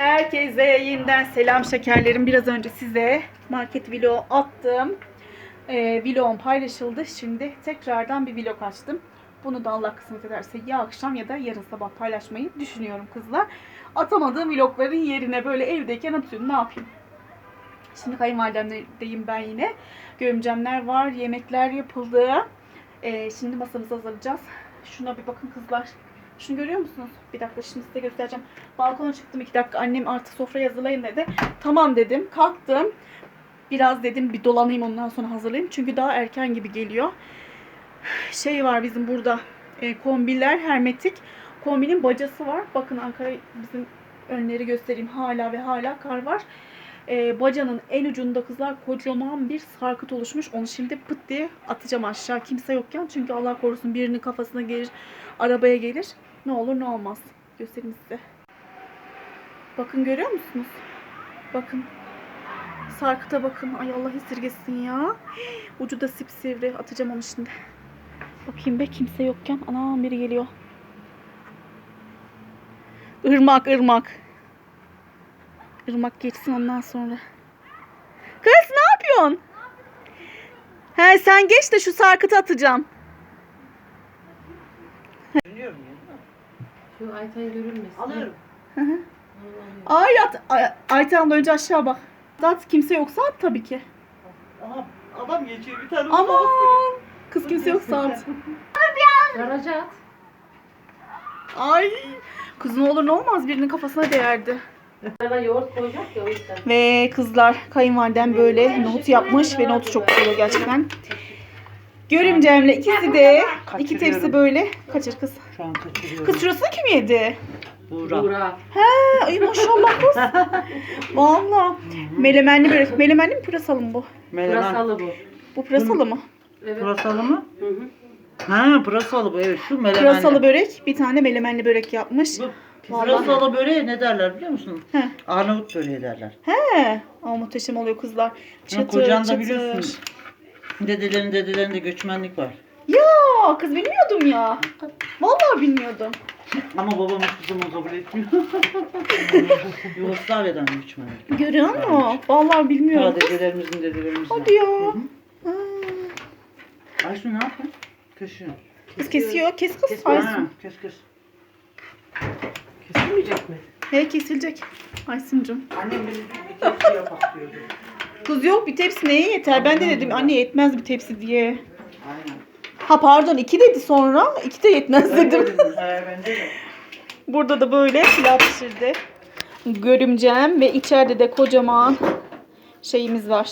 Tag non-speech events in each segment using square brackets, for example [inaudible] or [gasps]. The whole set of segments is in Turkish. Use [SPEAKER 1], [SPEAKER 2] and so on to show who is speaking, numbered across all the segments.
[SPEAKER 1] Herkese yeniden selam şekerlerim. Biraz önce size market vlog attım. Ee, vlogum paylaşıldı. Şimdi tekrardan bir vlog açtım. Bunu da Allah kısmet ederse ya akşam ya da yarın sabah paylaşmayı düşünüyorum kızlar. Atamadığım vlogların yerine böyle evdeyken atıyorum. Ne yapayım? Şimdi kayınvalidemdeyim ben yine. Görümcemler var. Yemekler yapıldı. Ee, şimdi masamızı hazırlayacağız. Şuna bir bakın kızlar. Şunu görüyor musunuz? Bir dakika şimdi size göstereceğim. Balkona çıktım iki dakika. Annem artık sofrayı hazırlayın dedi. Tamam dedim. Kalktım. Biraz dedim bir dolanayım ondan sonra hazırlayayım. Çünkü daha erken gibi geliyor. Şey var bizim burada. E, kombiler hermetik. Kombinin bacası var. Bakın Ankara bizim önleri göstereyim. Hala ve hala kar var. E, bacanın en ucunda kızlar kocaman bir sarkıt oluşmuş. Onu şimdi pıt diye atacağım aşağı. Kimse yokken. Çünkü Allah korusun birinin kafasına gelir. Arabaya gelir. Ne olur ne olmaz. Göstereyim size. Bakın görüyor musunuz? Bakın. Sarkıta bakın. Ay Allah esirgesin ya. [gasps] Ucu da sipsivri. Atacağım onu şimdi. Bakayım be kimse yokken. Anam biri geliyor. Irmak ırmak. Irmak geçsin ondan sonra. Kız ne yapıyorsun? He sen geç de şu sarkıtı atacağım.
[SPEAKER 2] Biliyorum ya.
[SPEAKER 3] Şu Ayten görülmesin.
[SPEAKER 2] Alıyorum.
[SPEAKER 1] Ay at. Ay, Ayten önce aşağı bak. At kimse yoksa at tabii ki.
[SPEAKER 2] Aha adam geçiyor bir tane.
[SPEAKER 1] Aman. Kız kimse yoksa at.
[SPEAKER 3] Garaja at.
[SPEAKER 1] Ay. Kız ne olur ne olmaz birinin kafasına değerdi.
[SPEAKER 3] Bana yoğurt koyacak ya o yüzden.
[SPEAKER 1] Ve kızlar kayınvalidem böyle nohut yapmış ve nohutu çok güzel oluyor gerçekten. Görümcemle ikisi de iki tepsi böyle. Kaçır kız.
[SPEAKER 2] Şu an kaçırıyorum.
[SPEAKER 1] Kız şurasını kim yedi?
[SPEAKER 2] Buğra.
[SPEAKER 3] Buğra.
[SPEAKER 1] He, ay maşallah kız. Valla. Melemenli börek. Melemenli mi pırasalı mı bu?
[SPEAKER 2] Melemen.
[SPEAKER 3] Pırasalı bu.
[SPEAKER 1] Bu pırasalı mı?
[SPEAKER 3] Evet.
[SPEAKER 2] Pırasalı mı?
[SPEAKER 3] Hı hı.
[SPEAKER 2] Ha pırasalı bu evet şu melemenli.
[SPEAKER 1] Pırasalı börek. Bir tane melemenli börek yapmış.
[SPEAKER 2] Bu
[SPEAKER 1] Vallahi.
[SPEAKER 2] pırasalı böreğe ne derler biliyor musun?
[SPEAKER 1] He.
[SPEAKER 2] Arnavut böreği derler.
[SPEAKER 1] He. Aa, muhteşem oluyor kızlar. Çıtır
[SPEAKER 2] kocan da
[SPEAKER 1] çıtır.
[SPEAKER 2] biliyorsun. Dedelerin dedelerinde göçmenlik var.
[SPEAKER 1] Ya kız bilmiyordum ya. Vallahi bilmiyordum.
[SPEAKER 2] Ama babamız kızımı kabul etmiyor. [laughs] Yugoslavya'dan göçmenlik.
[SPEAKER 1] Görüyor musun? Vallahi bilmiyorum.
[SPEAKER 2] Ta dedelerimizin dedelerimizin.
[SPEAKER 1] Hadi ya.
[SPEAKER 2] Hı. Ayşe ne yapıyorsun? Köşüyor.
[SPEAKER 1] Kız kesiyor. Kes kız.
[SPEAKER 3] Kes-
[SPEAKER 2] Ha,
[SPEAKER 1] Aysun.
[SPEAKER 2] kes kes.
[SPEAKER 3] Kesilmeyecek mi?
[SPEAKER 1] He kesilecek. Aysun'cum.
[SPEAKER 2] Annem beni bir tepsi yapak diyordu.
[SPEAKER 1] Kız yok bir tepsi neye yeter? Ben de dedim anne yetmez bir tepsi diye.
[SPEAKER 2] Aynen.
[SPEAKER 1] Ha pardon iki dedi sonra. iki de yetmez dedim. [laughs] Burada da böyle pilav pişirdi. Görümcem ve içeride de kocaman şeyimiz var.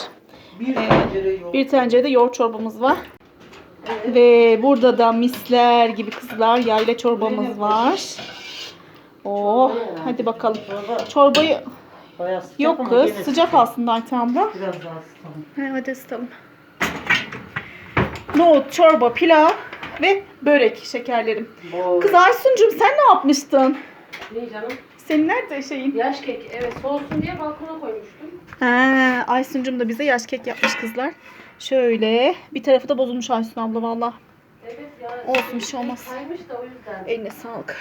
[SPEAKER 2] Bir
[SPEAKER 1] Ee,
[SPEAKER 2] tencere yoğurt.
[SPEAKER 1] Bir tencerede yoğurt çorbamız var. Ve burada da misler gibi kızlar yayla çorbamız var. Oh, hadi bakalım.
[SPEAKER 2] Çorba
[SPEAKER 1] Çorbayı
[SPEAKER 2] bayağı sıcak
[SPEAKER 1] yok kız sıcak aslında Ayten abla.
[SPEAKER 2] Biraz daha ısıtalım.
[SPEAKER 1] He, hadi ısıtalım. Nohut, çorba, pilav ve börek şekerlerim.
[SPEAKER 2] Bol.
[SPEAKER 1] Kız Aysun'cum sen ne yapmıştın?
[SPEAKER 3] Ne canım?
[SPEAKER 1] Senin nerede şeyin?
[SPEAKER 3] Yaş kek. Evet soğusun diye balkona koymuştum.
[SPEAKER 1] He, Aysun'cum da bize yaş kek yapmış kızlar. Şöyle bir tarafı da bozulmuş Aysun abla valla.
[SPEAKER 3] Evet ya.
[SPEAKER 1] Olsun, bir şey olmaz.
[SPEAKER 3] Kaymış da o yüzden.
[SPEAKER 1] Eline sağlık.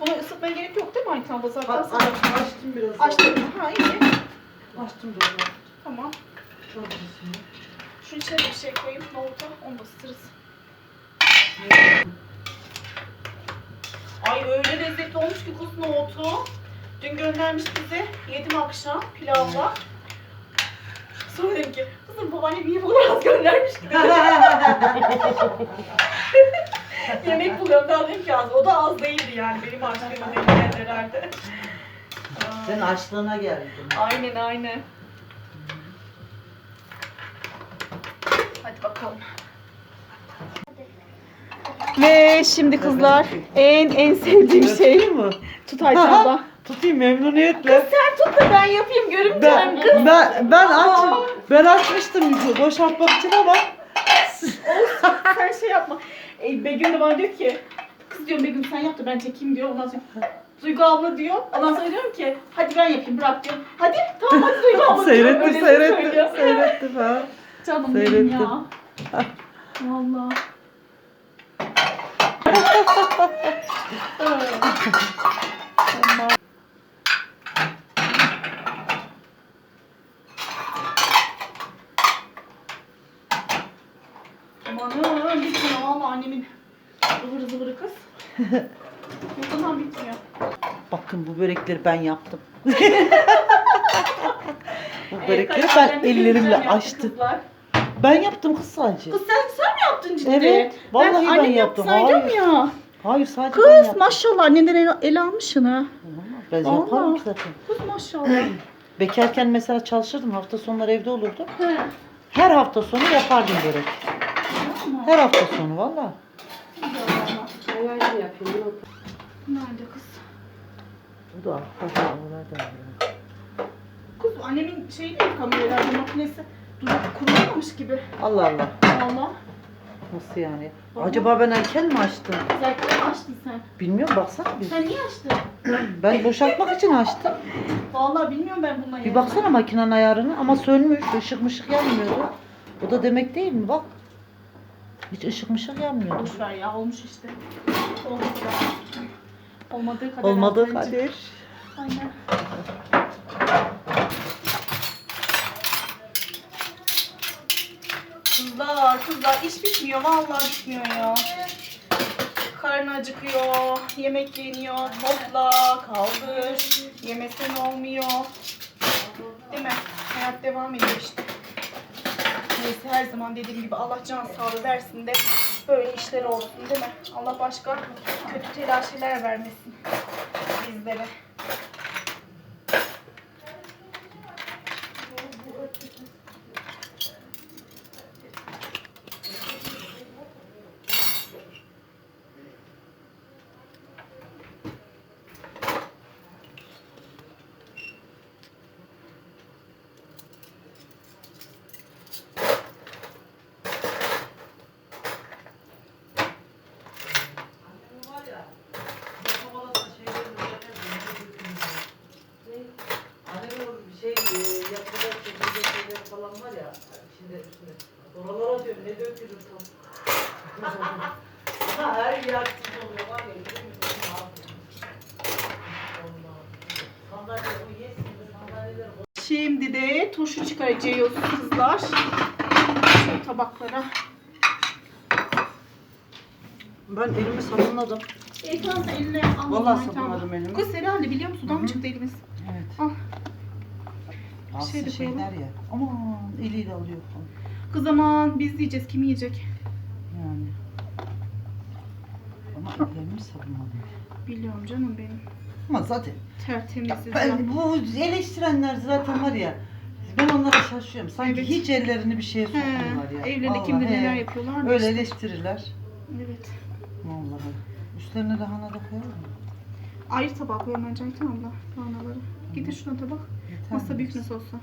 [SPEAKER 1] Bunu ısıtmaya gerek yok değil mi Ayten abla zaten?
[SPEAKER 2] Bak, aç- açtım biraz.
[SPEAKER 1] Açtım. Ha iyi.
[SPEAKER 2] Açtım doğru.
[SPEAKER 1] Tamam.
[SPEAKER 2] Çorbasını.
[SPEAKER 1] Şu içine de bir şey koyayım. Nohuta onu da ısıtırız. Ay öyle lezzetli olmuş ki kuz nohutu. Dün göndermiş bize. Yedim akşam pilavla. Sonra dedim ki kızım babaannem niye bu kadar az göndermiş ki. [laughs] [laughs] [laughs] Yemek buluyorum daha dedim ki az. O da az değildi yani benim açlığıma denk herhalde.
[SPEAKER 2] Sen açlığına geldin.
[SPEAKER 1] Aynen aynen. Hadi bakalım. Ve şimdi kızlar en en sevdiğim şey.
[SPEAKER 2] Mı?
[SPEAKER 1] Tut Ayten abla. [laughs]
[SPEAKER 2] Tutayım memnuniyetle.
[SPEAKER 1] Sen tut da ben yapayım görümcem
[SPEAKER 2] Ben
[SPEAKER 1] kız.
[SPEAKER 2] ben ben aç ben açmıştım yüzü boşaltmak için ama
[SPEAKER 1] Sen şey yapma. E, Begüm de bana diyor ki kız diyor Begüm sen yap da ben çekeyim diyor. Ondan sonra Duygu abla diyor. Ondan sonra diyorum ki hadi ben yapayım bırak diyor. Hadi tamam hadi Duygu abla diyor.
[SPEAKER 2] seyretti
[SPEAKER 1] Öyle
[SPEAKER 2] seyretti
[SPEAKER 1] söylüyor.
[SPEAKER 2] seyretti ha. [laughs]
[SPEAKER 1] Canım benim
[SPEAKER 2] Seyrettim.
[SPEAKER 1] ya. Valla. [laughs] Amanın bitmiyor valla annemin ıvırı zıvırı kız. [laughs] Ne zaman bitmiyor.
[SPEAKER 2] Bakın bu börekleri ben yaptım. [laughs] bu
[SPEAKER 1] Evet,
[SPEAKER 2] börekleri ben
[SPEAKER 1] de
[SPEAKER 2] ellerimle
[SPEAKER 1] güzel yaptı
[SPEAKER 2] açtım.
[SPEAKER 1] kızlar.
[SPEAKER 2] Ben yaptım kız sadece.
[SPEAKER 1] Kız sen, sen mi yaptın ciddi?
[SPEAKER 2] Evet, vallahi ben
[SPEAKER 1] annem
[SPEAKER 2] yaptım. Hayır.
[SPEAKER 1] ya.
[SPEAKER 2] Hayır sadece ben
[SPEAKER 1] Kız
[SPEAKER 2] yaptım.
[SPEAKER 1] maşallah annenden el, el almışsın ha.
[SPEAKER 2] Ben
[SPEAKER 1] Vallahi.
[SPEAKER 2] yaparım ki zaten.
[SPEAKER 1] Kız maşallah. [clears throat]
[SPEAKER 2] Bekarken mesela çalışırdım. Hafta sonları evde olurdum.
[SPEAKER 1] He.
[SPEAKER 2] Her hafta sonu yapardım börek. Her hafta sonu valla.
[SPEAKER 1] Nerede kız?
[SPEAKER 2] Bu da nereden
[SPEAKER 1] Kız annemin şeyi değil kameralarda makinesi durup kurulmamış gibi.
[SPEAKER 2] Allah Allah.
[SPEAKER 1] Valla.
[SPEAKER 2] Nasıl yani?
[SPEAKER 1] Vallahi.
[SPEAKER 2] Acaba ben erken mi açtım?
[SPEAKER 1] Zaten açtın sen.
[SPEAKER 2] Bilmiyorum baksana bir.
[SPEAKER 1] Sen niye açtın? [clears throat]
[SPEAKER 2] Ben boşaltmak için açtım.
[SPEAKER 1] Vallahi bilmiyorum ben bundan
[SPEAKER 2] Bir baksana makinenin ayarını ama sönmüş. Işık mışık yanmıyordu. O da demek değil mi? Bak. Hiç ışık mışık yanmıyordu.
[SPEAKER 1] Boş ver ya olmuş işte. Olmadı kadar. Olmadığı kadar.
[SPEAKER 2] Olmadı
[SPEAKER 1] Hasan'cığım.
[SPEAKER 2] Kadir.
[SPEAKER 1] Aynen. Kızlar, kızlar iş bitmiyor. Vallahi bitmiyor ya. Karnı acıkıyor, yemek yeniyor, topla, kaldır, yemesen olmuyor. Değil mi? Hayat devam ediyor işte. Neyse her zaman dediğim gibi Allah can sağlığı versin de böyle işler olsun değil mi? Allah başka kötü telaşeler vermesin bizlere.
[SPEAKER 2] Annemin o şey e, yapıda çekildiği şeyler falan var ya şimdi üstüne. Oralara diyorum ne dökülür tam. Ama her yer kum oluyor var ya biliyor musun? Ne yapayım? Allah. Sandalye o yesin de sandalyeler
[SPEAKER 1] Şimdi de turşu çıkaracağız kızlar. Şu tabaklara.
[SPEAKER 2] Ben elimi sabunladım.
[SPEAKER 1] Ekran sen eline al.
[SPEAKER 2] Vallahi sabunladım elimi.
[SPEAKER 1] Kız herhalde biliyor musun? Sudan mı çıktı elimiz?
[SPEAKER 2] Evet.
[SPEAKER 1] Al. Şey de
[SPEAKER 2] şeyler
[SPEAKER 1] koyalım.
[SPEAKER 2] ya. Aman eliyle alıyor falan.
[SPEAKER 1] Kız aman biz yiyeceğiz. Kim yiyecek?
[SPEAKER 2] Yani. Ama ellerimi sabunladım.
[SPEAKER 1] Biliyorum canım benim.
[SPEAKER 2] Ama zaten
[SPEAKER 1] Tertemiziz. ya.
[SPEAKER 2] Ben bu eleştirenler zaten var ya ben onlara şaşıyorum. Sanki
[SPEAKER 1] Evet.
[SPEAKER 2] hiç ellerini bir şeye
[SPEAKER 1] He,
[SPEAKER 2] sokmuyorlar ya.
[SPEAKER 1] evlerinde
[SPEAKER 2] Vallahi,
[SPEAKER 1] kim bilir
[SPEAKER 2] he.
[SPEAKER 1] neler yapıyorlar.
[SPEAKER 2] Öyle eleştirirler.
[SPEAKER 1] Evet.
[SPEAKER 2] Vallahi. Üstlerine lahana da koyalım mı?
[SPEAKER 1] Ayrı tabak koyalım bence Ayten abla. Lahanaları. Getir şuna tabak.
[SPEAKER 2] Yeter
[SPEAKER 1] Masa
[SPEAKER 2] mi?
[SPEAKER 1] büyük nasıl olsa.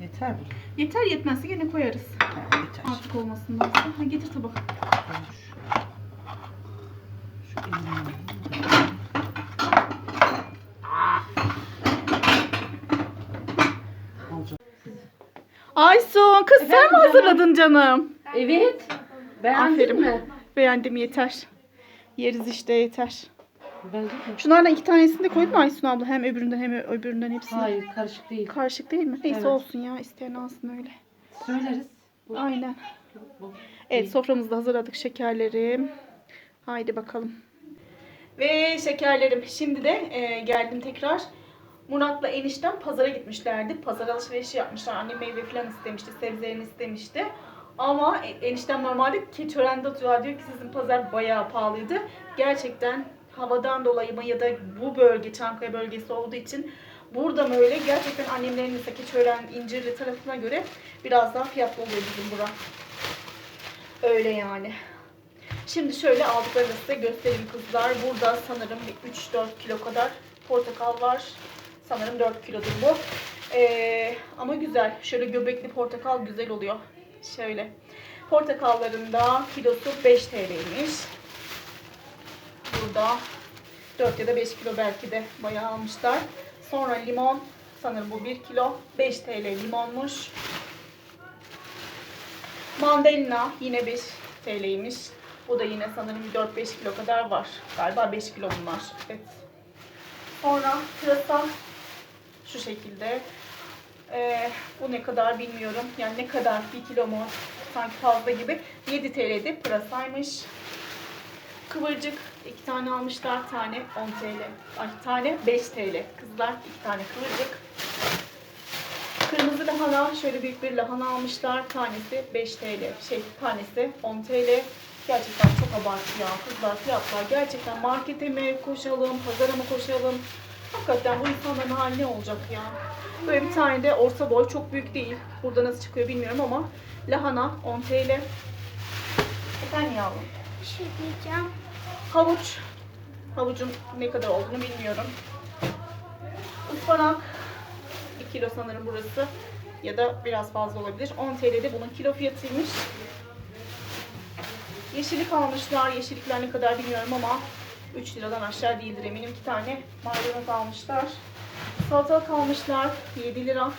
[SPEAKER 2] Yeter bu.
[SPEAKER 1] Yeter yetmezse gene koyarız.
[SPEAKER 2] Ha, yeter.
[SPEAKER 1] Artık olmasındansa. Ha, getir tabak.
[SPEAKER 2] Konuş. Şu elimi alayım da. Olacak.
[SPEAKER 1] Aysun kız sen mi hazırladın canım?
[SPEAKER 3] Evet. Beğendin
[SPEAKER 1] Aferin.
[SPEAKER 3] mi?
[SPEAKER 1] Beğendim yeter. Yeriz işte yeter.
[SPEAKER 3] Beğendin mi?
[SPEAKER 1] Şunlardan iki tanesini de koydun mu Aysun abla? Hem öbüründen hem öbüründen hepsini.
[SPEAKER 3] Hayır karışık değil.
[SPEAKER 1] Karışık değil mi? Neyse
[SPEAKER 3] Evet.
[SPEAKER 1] olsun ya. isteyen alsın öyle.
[SPEAKER 3] Söyleriz. Bu-
[SPEAKER 1] Aynen.
[SPEAKER 3] bu-
[SPEAKER 1] Evet soframızı da hazırladık şekerlerim. Haydi bakalım. Ve şekerlerim. Şimdi de e, geldim tekrar. Murat'la eniştem pazara gitmişlerdi. Pazar alışverişi yapmışlar. Annem meyve falan istemişti. Sebzelerini istemişti. Ama e- eniştem normalde Keçören'de oturuyor. Diyor ki sizin pazar bayağı pahalıydı. Gerçekten havadan dolayı mı ya da bu bölge Çankaya bölgesi olduğu için burada mı öyle gerçekten annemlerin mesela Keçören, İncirli tarafına göre biraz daha fiyatlı oluyor bizim bura. Öyle yani. Şimdi şöyle aldıklarını size göstereyim kızlar. Burada sanırım bir 3-4 kilo kadar portakal var. Sanırım 4 kilodur bu. Ee, ama güzel. Şöyle göbekli portakal güzel oluyor. Şöyle. Portakalların da kilosu 5 TL'ymiş. Burada 4 ya da 5 kilo belki de bayağı almışlar. Sonra limon. Sanırım bu 1 kilo. 5 TL limonmuş. Mandalina yine 5 TL'ymiş. Bu da yine sanırım 4-5 kilo kadar var. Galiba 5 kilo bunlar. Evet. Sonra pırasa şu şekilde. Ee, bu ne kadar bilmiyorum. Yani ne kadar bir kilo mu sanki fazla gibi. 7 TL'de pırasaymış. Kıvırcık iki tane almışlar. Tane 10 TL. Ay tane 5 TL. Kızlar iki tane kıvırcık. Kırmızı lahana şöyle büyük bir lahana almışlar. Tanesi 5 TL. Şey tanesi 10 TL. Gerçekten çok abartı ya kızlar fiyatlar. Gerçekten markete mi koşalım, pazara mı koşalım? Hakikaten bu insanların hali ne olacak ya? Böyle bir tane de orta boy çok büyük değil. Burada nasıl çıkıyor bilmiyorum ama lahana 10 TL. Efendim yavrum?
[SPEAKER 4] Bir şey diyeceğim.
[SPEAKER 1] Havuç. Havucun ne kadar olduğunu bilmiyorum. Ispanak. 2 kilo sanırım burası. Ya da biraz fazla olabilir. 10 TL'de bunun kilo fiyatıymış. Yeşillik almışlar. Yeşillikler ne kadar bilmiyorum ama 3 liradan aşağı değildir eminim. 2 tane maydanoz almışlar. Salatalık almışlar. 7 lira.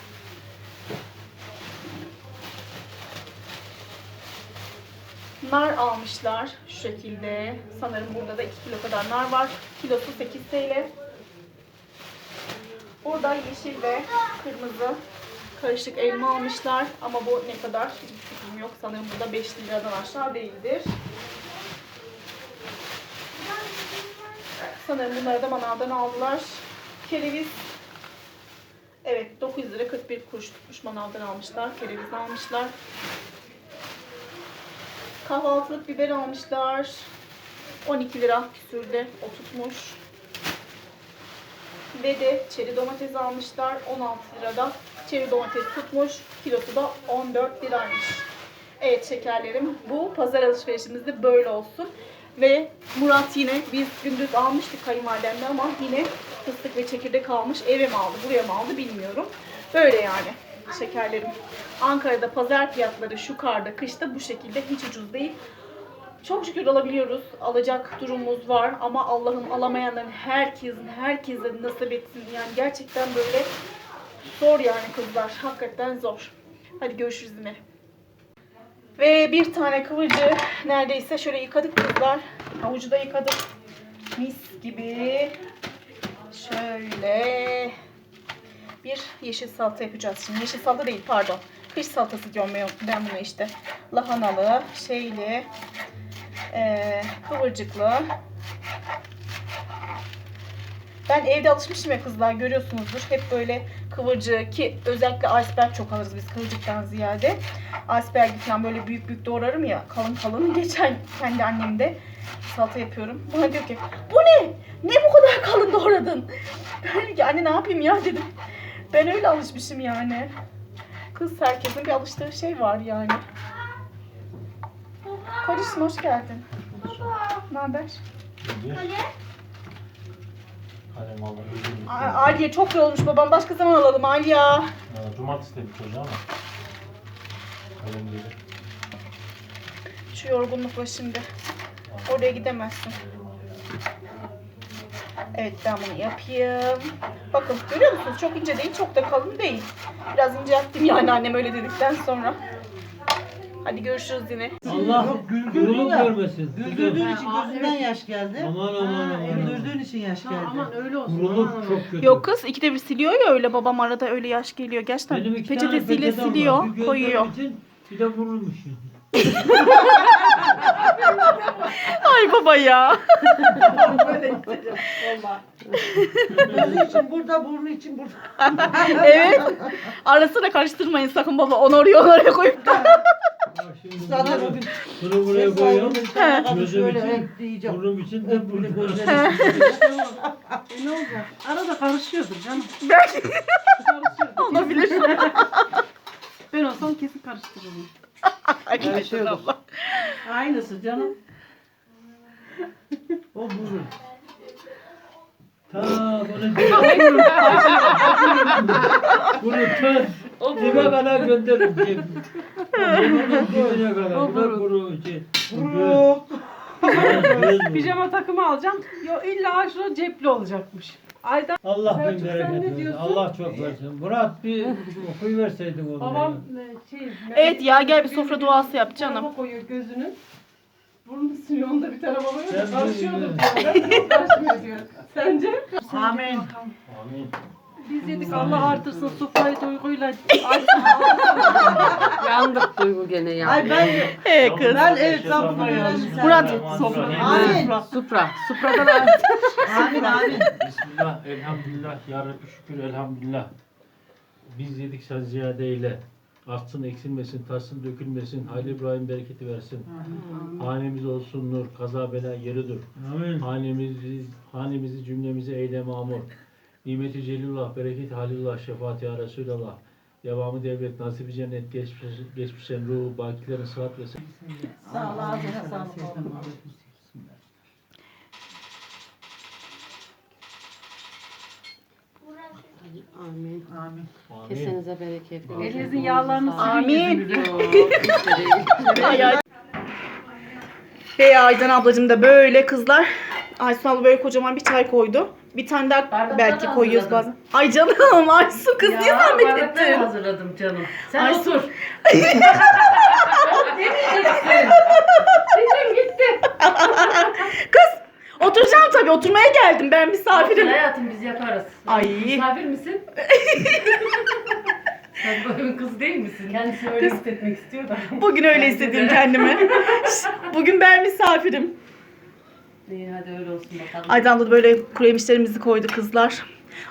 [SPEAKER 1] Nar almışlar şu şekilde. Sanırım burada da 2 kilo kadar nar var. Kilosu 8 TL. Burada yeşil ve kırmızı karışık elma almışlar. Ama bu ne kadar hiçbir fikrim yok. Sanırım burada 5 liradan aşağı değildir. Sanırım bunları da manavdan aldılar. Kereviz Evet 9 lira 41 kuruş tutmuş manavdan almışlar. Kereviz almışlar. Kahvaltılık biber almışlar. 12 lira küsürde o tutmuş. Ve de çeri domates almışlar. 16 lirada çeri domates tutmuş. Kilosu da 14 liraymış. Evet şekerlerim bu pazar alışverişimiz de böyle olsun. Ve Murat yine biz gündüz almıştık kayınvalidemle ama yine fıstık ve çekirdek almış. Eve mi aldı buraya mı aldı bilmiyorum. Böyle yani şekerlerim. Ankara'da pazar fiyatları şu karda kışta bu şekilde hiç ucuz değil. Çok şükür alabiliyoruz. Alacak durumumuz var ama Allah'ım alamayanların herkesin herkese nasip etsin. Yani gerçekten böyle zor yani kızlar. Hakikaten zor. Hadi görüşürüz yine. Ve bir tane kıvırcığı neredeyse şöyle yıkadık kızlar. Havucu da yıkadık. Mis gibi. Şöyle bir yeşil salata yapacağız şimdi. Yeşil salata değil pardon. Kış salatası diyorum ben- buna işte. Lahanalı, şeyli, eee, kıvırcıklı. Ben evde alışmışım ya kızlar görüyorsunuzdur. Hep böyle kıvırcığı ki özellikle iceberg çok alırız biz kıvırcıktan ziyade. Iceberg'i falan böyle büyük büyük doğrarım ya kalın kalın. [laughs] Geçen kendi annemde salata yapıyorum. Bana diyor ki bu ne? Ne bu kadar kalın doğradın? [laughs] Ben dedim ki anne ne yapayım ya dedim. Ben öyle alışmışım yani. Kız herkesin bir alıştığı şey var yani. Kocacığım hoş geldin. Ne haber?
[SPEAKER 5] Kalem aldım. üzüldüm.
[SPEAKER 1] A- Aliye çok yorulmuş babam. Başka zaman alalım Aliye.
[SPEAKER 5] Ya, Cumartesi de çocuğa ama. Kalem değil.
[SPEAKER 1] Şu yorgunlukla şimdi. Oraya gidemezsin. Evet ben bunu yapayım. Bakın görüyor musunuz? Çok ince değil, çok da kalın değil. Biraz incelttim yani annem öyle dedikten sonra. Hadi görüşürüz yine.
[SPEAKER 6] Allah
[SPEAKER 2] güldürdün ya.
[SPEAKER 6] görmesin.
[SPEAKER 2] Güldürdüğün için gözünden yaş geldi.
[SPEAKER 6] Aman aman aman.
[SPEAKER 2] Güldürdüğün için yaş geldi.
[SPEAKER 3] aman öyle olsun. Aman.
[SPEAKER 6] çok kötü.
[SPEAKER 1] Yok kız ikide bir siliyor ya öyle babam arada öyle yaş geliyor. Gerçekten
[SPEAKER 6] Benim iki tane
[SPEAKER 1] peçetesiyle
[SPEAKER 6] peçetem var.
[SPEAKER 1] siliyor,
[SPEAKER 6] Bir
[SPEAKER 1] koyuyor.
[SPEAKER 6] için, bir de için. [laughs]
[SPEAKER 1] Ay baba ya.
[SPEAKER 2] Böyle gideceğim valla. Gözü için burada, burnu için burada. [laughs]
[SPEAKER 1] evet. Arasına karıştırmayın sakın baba. Onu oraya onu oraya koyup.
[SPEAKER 6] Bak [laughs] bunu,
[SPEAKER 2] bugün
[SPEAKER 6] bunu buraya koyuyorum. Gözüm için,
[SPEAKER 2] hep diyeceğim.
[SPEAKER 6] Burnum için de
[SPEAKER 2] böyle
[SPEAKER 6] burada.
[SPEAKER 2] gözleri
[SPEAKER 3] E, ne olacak? Arada karışıyordur canım.
[SPEAKER 1] Belki
[SPEAKER 3] Karışıyordur.
[SPEAKER 1] olabilir. [laughs]
[SPEAKER 3] Ben olsam kesin karıştırırım.
[SPEAKER 1] Arkadaşlar Allah.
[SPEAKER 3] Aynısı canım.
[SPEAKER 2] O burun.
[SPEAKER 6] Ta [laughs] bunu Bunu ta dibe kadar gönderirim. Burnunun dibine kadar.
[SPEAKER 3] O
[SPEAKER 6] Bu da. Göz- göz bu.
[SPEAKER 3] Pijama takımı alacağım. Yo illa şurada cepli olacakmış. Aydan
[SPEAKER 6] Allah bin
[SPEAKER 3] Selçuk, sen
[SPEAKER 6] bereket
[SPEAKER 3] ne
[SPEAKER 6] versin.
[SPEAKER 3] diyorsun?
[SPEAKER 6] Allah çok versin. Murat bir okuyuverseydin onu.
[SPEAKER 3] babam e, şey...
[SPEAKER 1] Evet ya gel bir sofra duası yap canım.
[SPEAKER 3] Tarafa koyuyor gözünü. Burnunu siliyor onu da bir tarafa koyuyor. Karışıyordur
[SPEAKER 6] böyle-
[SPEAKER 3] diyor. Ben karışmıyor diyor. Sence?
[SPEAKER 2] Amin.
[SPEAKER 5] Amin.
[SPEAKER 3] Biz yedik Allah artırsın sofrayı duyguyla. [laughs]
[SPEAKER 4] Yandık Duygu gene ya.
[SPEAKER 2] Ay ben
[SPEAKER 1] Ee kız.
[SPEAKER 2] Ben evet, ben bunu öğrendim.
[SPEAKER 1] Murat,
[SPEAKER 5] sofra.
[SPEAKER 2] Amin.
[SPEAKER 4] Supra. Supra'dan al.
[SPEAKER 2] Amin amin.
[SPEAKER 5] Bismillah, elhamdülillah, ya Rabbi şükür, elhamdülillah. Biz yedik sen ziyade eyle. Artsın, eksilmesin, taşsın, dökülmesin. Hayırlı İbrahim bereketi versin. Hanemiz olsun nur, kaza bela yeridir.
[SPEAKER 6] Amin.
[SPEAKER 5] Hanemizi, hanemizi cümlemizi eyle mamur. Nimeti celilullah, bereket halilullah, şefaat ya Resulallah. Devamı devlet, nasibi cennet, geçmiş, geçmişten ruhu, bakilerin sıhhat ve
[SPEAKER 2] Sağ ol ağzına sağlık oğlum.
[SPEAKER 4] Amin.
[SPEAKER 2] Amin.
[SPEAKER 5] Amin.
[SPEAKER 4] Kesenize bereket.
[SPEAKER 3] Elinizin yağlarını.
[SPEAKER 1] Amin. Ve [laughs] Aydan ablacığım da böyle kızlar. Aysun abla böyle kocaman bir çay koydu. Bir tane daha
[SPEAKER 4] Bardakları
[SPEAKER 1] belki koyuyoruz
[SPEAKER 4] hazırladım.
[SPEAKER 1] bazen. Ay canım [laughs] Aysun kız niye zahmet
[SPEAKER 4] bardakları
[SPEAKER 1] ettin?
[SPEAKER 4] hazırladım canım. Sen
[SPEAKER 1] Ay,
[SPEAKER 4] otur. [laughs] Demeyeceksin. Sesim gitti. [laughs]
[SPEAKER 1] Kız oturacağım tabii oturmaya geldim ben
[SPEAKER 4] Otur
[SPEAKER 1] misafirim.
[SPEAKER 4] hayatım biz yaparız.
[SPEAKER 1] Ay.
[SPEAKER 4] Misafir misin? Sen evin kızı değil misin?
[SPEAKER 3] Kendisi öyle hissetmek istiyor da.
[SPEAKER 1] Bugün öyle hissediyorum kendimi. Bugün ben misafirim.
[SPEAKER 4] İyi hadi öyle olsun bakalım.
[SPEAKER 1] Aydan da böyle kuru yemişlerimizi koydu kızlar.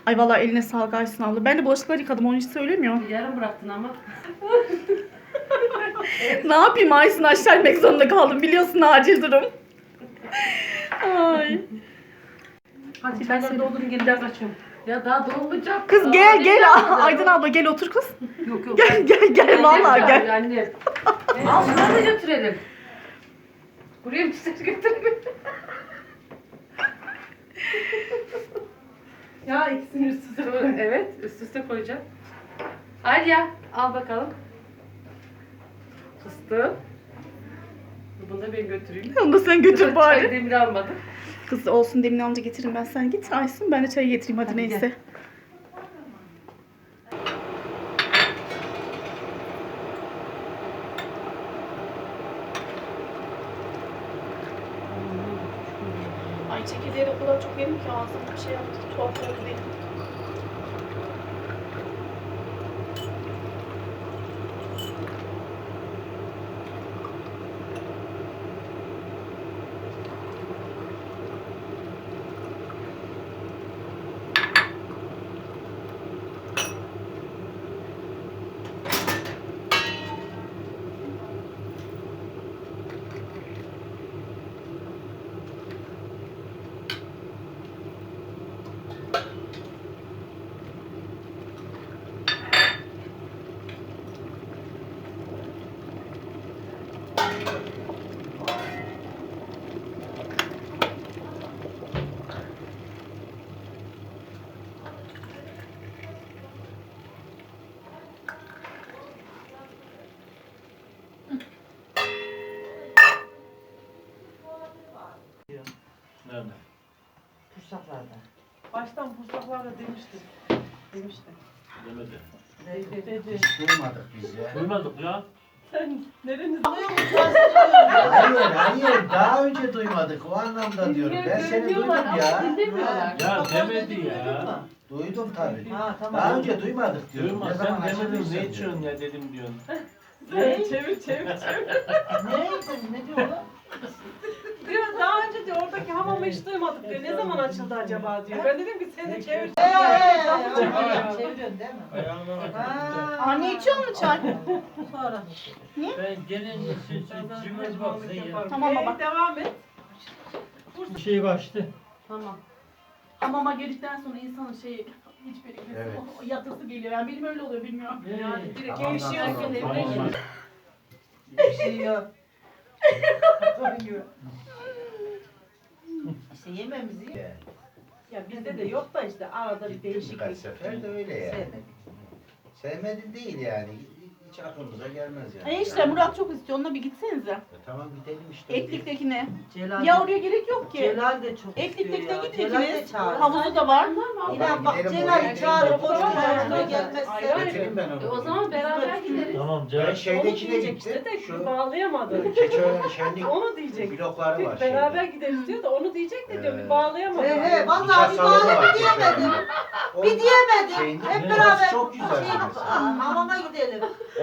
[SPEAKER 1] Ay vallahi eline sağlık Aysun abla. Ben de bulaşıkları yıkadım onu hiç söylemiyor.
[SPEAKER 4] Yarım bıraktın ama. [laughs]
[SPEAKER 1] Ne yapayım Aysun aşağı inmek zorunda kaldım. Biliyorsun acil durum. Ay.
[SPEAKER 3] Hadi ben seni doldurun gelin biraz açıyorum.
[SPEAKER 4] Ya daha dolmayacak.
[SPEAKER 1] Kız gel gel? Aydın abla gel otur kız.
[SPEAKER 4] Yok yok.
[SPEAKER 1] Gel gel gel vallahi gel.
[SPEAKER 4] Annem. Al şunları da götürelim. Buraya bir götürelim. [laughs]
[SPEAKER 3] Ya ikisini üst üste koy.
[SPEAKER 4] evet üst üste koyacağım. Alya al bakalım. Fıstığı. Bunu da ben götüreyim.
[SPEAKER 1] Onu da sen götür
[SPEAKER 4] Çay
[SPEAKER 1] bari.
[SPEAKER 4] demiri almadım.
[SPEAKER 1] Kız olsun demin amca getirin ben sen git Aysun ben de çayı getireyim hadi,
[SPEAKER 4] Hadi
[SPEAKER 1] neyse. Ay çekirdeği de o kadar çok yedim ki ağzım bir şey yaptı. Tuhaf oldu değil.
[SPEAKER 5] Nerede?
[SPEAKER 2] Kursaklarda.
[SPEAKER 3] Baştan pusaklarla demiştim. Demiştim.
[SPEAKER 5] Demedi.
[SPEAKER 3] Dedi. Dedi.
[SPEAKER 7] Duymadık biz ya.
[SPEAKER 5] Duymadık ya.
[SPEAKER 3] Sen nereniz?
[SPEAKER 7] Hayır hayır daha önce duymadık o anlamda diyorum. Ben seni duydum ya.
[SPEAKER 5] Ya demedi ya.
[SPEAKER 7] Duydum tabii.
[SPEAKER 2] Ha tamam.
[SPEAKER 7] Daha önce duymadık diyorum.
[SPEAKER 5] Duyma
[SPEAKER 7] Ne
[SPEAKER 5] sen demedin ne içiyorsun ya dedim diyorsun. [laughs]
[SPEAKER 3] Sen çevir çevir çevir.
[SPEAKER 2] Ne? Ne diyor lan?
[SPEAKER 3] Diyor oradaki hamamı hiç duymadık diyor. Ne zaman açıldı acaba diyor. Ben dedim ki sen de çevir.
[SPEAKER 2] Çeviriyorsun değil mi? Ha.
[SPEAKER 1] Anne içiyor mu çay?
[SPEAKER 2] Sonra.
[SPEAKER 6] Ben gelince siz cimriz bak sen ya.
[SPEAKER 1] Tamam baba.
[SPEAKER 3] Ee, devam et.
[SPEAKER 6] Bir şey kaçtı.
[SPEAKER 4] Tamam.
[SPEAKER 1] Hamama girdikten sonra insanın şey hiçbir
[SPEAKER 7] Evet.
[SPEAKER 1] yatısı geliyor. Yani benim öyle oluyor bilmiyorum.
[SPEAKER 3] Yani direkt
[SPEAKER 7] Tamam,
[SPEAKER 3] gevşiyorsun.
[SPEAKER 7] tamam,
[SPEAKER 5] tamam.
[SPEAKER 3] geliyor.
[SPEAKER 2] Bir şey yok. [laughs] İşte yemeğimizi yiyor.
[SPEAKER 3] Ya bizde de yok da işte arada bir
[SPEAKER 7] Gittim
[SPEAKER 3] değişiklik.
[SPEAKER 7] birkaç sefer de öyle yani.
[SPEAKER 2] Sevmedim.
[SPEAKER 7] Sevmedin değil yani. Hiç aklımıza gelmez yani.
[SPEAKER 1] E işte Murat çok istiyor. Onunla bir gitsenize.
[SPEAKER 7] E, tamam gidelim işte.
[SPEAKER 1] Eklik'tekine.
[SPEAKER 2] Celal,
[SPEAKER 1] Ya oraya gerek yok ki.
[SPEAKER 2] Celal de çok
[SPEAKER 1] Eklik'tekine
[SPEAKER 2] istiyor ya.
[SPEAKER 1] gidin
[SPEAKER 2] Celal de
[SPEAKER 1] ikiniz.
[SPEAKER 2] çağır.
[SPEAKER 1] Havuzu da var.
[SPEAKER 2] İnan bak
[SPEAKER 7] Gidelim, oraya
[SPEAKER 2] Celal çağırıp
[SPEAKER 7] Gidelim.
[SPEAKER 2] boşuna gelmezse.
[SPEAKER 7] ben onu.
[SPEAKER 4] E, o zaman beraber gideriz.
[SPEAKER 6] Tamam
[SPEAKER 7] Ben.
[SPEAKER 3] Onu
[SPEAKER 7] şeydekine
[SPEAKER 3] diyecek
[SPEAKER 7] gittim.
[SPEAKER 3] işte de
[SPEAKER 7] Şu
[SPEAKER 3] bağlayamadı. [laughs]
[SPEAKER 7] Keçiören şenlik
[SPEAKER 3] Onu diyecek.
[SPEAKER 7] blokları var.
[SPEAKER 3] Beraber
[SPEAKER 7] şeyde.
[SPEAKER 3] gideriz diyor da onu diyecek de diyor bir bağlayamadı.
[SPEAKER 2] He he vallahi bir
[SPEAKER 7] salonu
[SPEAKER 2] bağlı
[SPEAKER 7] var
[SPEAKER 2] bir diyemedim.
[SPEAKER 7] Keçiören'in. O
[SPEAKER 2] Bir diyemedim.
[SPEAKER 7] şeyinde-
[SPEAKER 2] Hep
[SPEAKER 7] Orası
[SPEAKER 2] beraber
[SPEAKER 7] Çok güzel
[SPEAKER 2] şey,
[SPEAKER 7] bir mesela.
[SPEAKER 2] Aa, hamama gidelim. [laughs]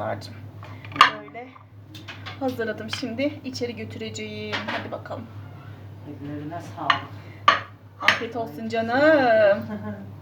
[SPEAKER 1] kızlarcığım. Böyle hazırladım. Şimdi içeri götüreceğim. Hadi bakalım.
[SPEAKER 2] Ellerine sağlık.
[SPEAKER 1] Afiyet olsun canım. [laughs]